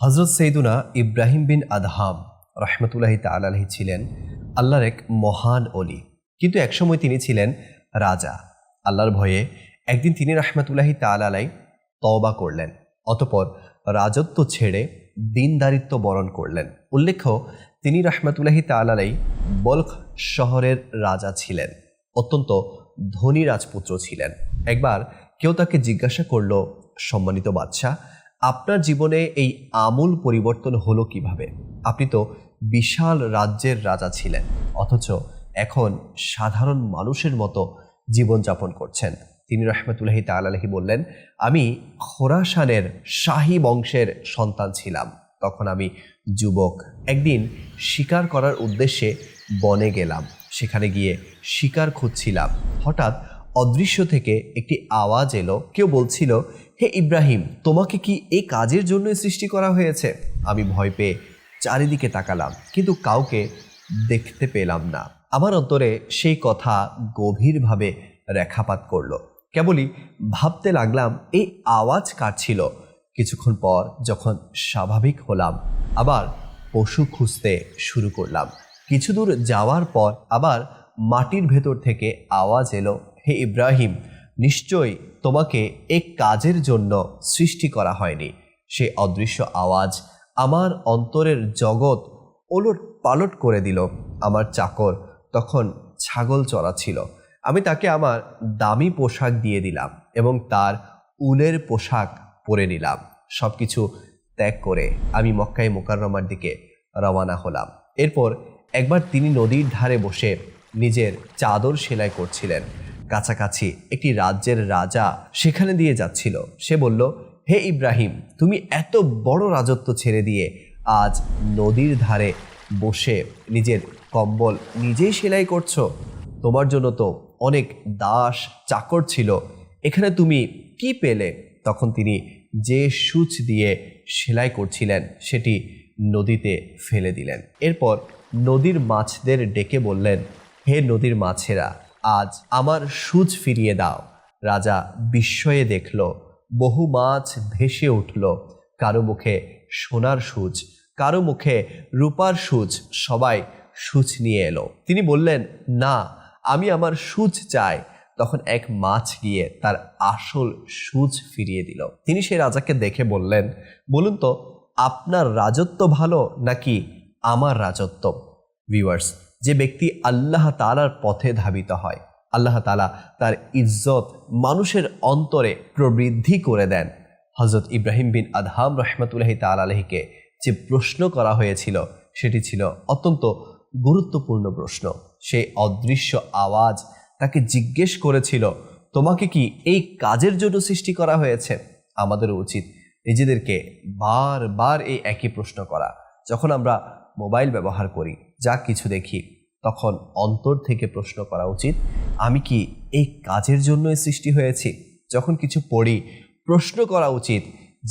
হজরত সৈদুনা ইব্রাহিম বিন আদহাম রহমতুল্লাহি তালাহি ছিলেন আল্লাহর এক মহান অলি কিন্তু একসময় তিনি ছিলেন রাজা। আল্লাহর ভয়ে একদিন তিনি রহমতুল্লাহি তালাই তওবা করলেন, অতপর রাজত্ব ছেড়ে দিনদারিত্ব বরণ করলেন। উল্লেখ্য, তিনি রহমতুল্লাহি তালাই বলখ শহরের রাজা ছিলেন, অত্যন্ত ধনী রাজপুত্র ছিলেন। একবার কেউ তাকে জিজ্ঞাসা করল, সম্মানিত বাদশাহ আপনার জীবনে এই আমূল পরিবর্তন হলো কীভাবে? আপনি তো বিশাল রাজ্যের রাজা ছিলেন, অথচ এখন সাধারণ মানুষের মতো জীবনযাপন করছেন। তিনি রহমতুল্লাহি তালাহি বললেন, আমি খোরাসানের শাহী বংশের সন্তান ছিলাম। তখন আমি যুবক। একদিন শিকার করার উদ্দেশ্যে বনে গেলাম। সেখানে গিয়ে শিকার খুঁজছিলাম। হঠাৎ অদৃশ্য থেকে একটি আওয়াজ এলো। কেউ বলছিল, হে ইব্রাহিম, তোমাকে কি এই কাজের জন্যই সৃষ্টি করা হয়েছে? আমি ভয় পেয়ে চারিদিকে তাকালাম, কিন্তু কাউকে দেখতে পেলাম না। আমার অন্তরে সেই কথা গভীরভাবে রেখাপাত করল। কেবলই ভাবতে লাগলাম, এই আওয়াজ কার ছিল? কিছুক্ষণ পর যখন স্বাভাবিক হলাম, আবার পশু খুঁজতে শুরু করলাম। কিছু দূর যাওয়ার পর আবার মাটির ভেতর থেকে আওয়াজ এলো হে ইব্রাহিম নিশ্চয়ই তোমাকে এই কাজের জন্য সৃষ্টি করা হয়নি। সে অদৃশ্য আওয়াজ আমার অন্তরের জগৎ ওলট পালট করে দিল। আমার চাকর তখন ছাগল চড়াচ্ছিল আমি তাকে আমার দামি পোশাক দিয়ে দিলাম এবং তার উলের পোশাক পরে নিলাম। সব কিছু ত্যাগ করে আমি মক্কায় মোকাররমার দিকে রওয়ানা হলাম। এরপর একবার তিনি নদীর ধারে বসে নিজের চাদর সেলাই করছিলেন। কাছাকাছি একটি রাজ্যের রাজা সেখানে দিয়ে যাচ্ছিল। সে বলল, হে ইব্রাহিম, তুমি এত বড় রাজত্ব ছেড়ে দিয়ে আজ নদীর ধারে বসে নিজের কম্বল নিজেই সেলাই করছ? তোমার জন্য তো অনেক দাস চাকর ছিল। এখানে তুমি কি পেলে? তখন তিনি যে সূচ দিয়ে সেলাই করছিলেন, সেটি নদীতে ফেলে দিলেন। এরপর নদীর মাছদের ডেকে বললেন, হে নদীর মাছেরা আজ আমার সূচ ফিরিয়ে দাও। রাজা বিস্ময়ে দেখল, বহু মাছ ভেসে উঠল। কারও মুখে সোনার সূচ কারও মুখে রূপার সূচ সবাই সূচ নিয়ে এলো। তিনি বললেন, না, আমি আমার সূচ চাই। তখন এক মাছ গিয়ে তার আসল সূচ ফিরিয়ে দিল। তিনি সেই রাজাকে দেখে বললেন, বলুন তো, আপনার রাজত্ব ভালো নাকি আমার রাজত্ব? ভিউয়ার্স যে ব্যক্তি আল্লাহ তালার পথে ধাবিত হয়, আল্লাহ তালা তার ইজ্জত মানুষের অন্তরে প্রবৃদ্ধি করে দেন। হজরত ইব্রাহিম বিন আদহাম রহমতুল্লাহি তালাহিকে যে প্রশ্ন করা হয়েছিল, সেটি ছিল অত্যন্ত গুরুত্বপূর্ণ প্রশ্ন। সেই অদৃশ্য আওয়াজ তাকে জিজ্ঞেস করেছিল, তোমাকে কি এই কাজের জন্য সৃষ্টি করা হয়েছে? আমাদের উচিত নিজেদেরকে বারবার এই একই প্রশ্ন করা। যখন আমরা মোবাইল ব্যবহার করি, যা কিছু দেখি, তখন অন্তর থেকে প্রশ্ন করা উচিত, আমি কি এই কাজের জন্যই সৃষ্টি হয়েছি? যখন কিছু পড়ি, প্রশ্ন করা উচিত,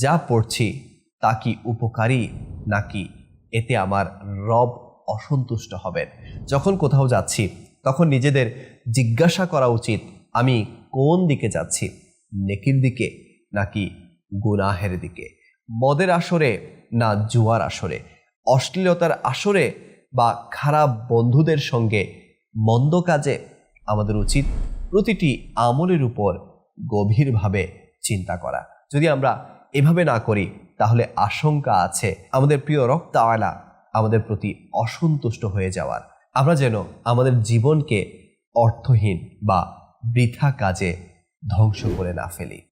যা পড়ছি, তা কি উপকারী, নাকি এতে আমার রব অসন্তুষ্ট হবেন? যখন কোথাও যাচ্ছি, তখন নিজেদের জিজ্ঞাসা করা উচিত, আমি কোন দিকে যাচ্ছি, নেকির দিকে, নাকি গুনাহের দিকে? মদের আসরে, না জুয়ার আসরে? অশ্লীলতার আসরে বা খারাপ বন্ধুদের সঙ্গে মন্দ কাজে আমাদের উচিত প্রতিটি আমলের উপর গভীরভাবে চিন্তা করা। যদি আমরা এভাবে না করি, তাহলে আশঙ্কা আছে আমাদের প্রিয় রক্ত আয়লা আমাদের প্রতি অসন্তুষ্ট হয়ে যাওয়ার। আমরা যেন আমাদের জীবনকে অর্থহীন বা বৃথা কাজে ধ্বংস করে না ফেলি।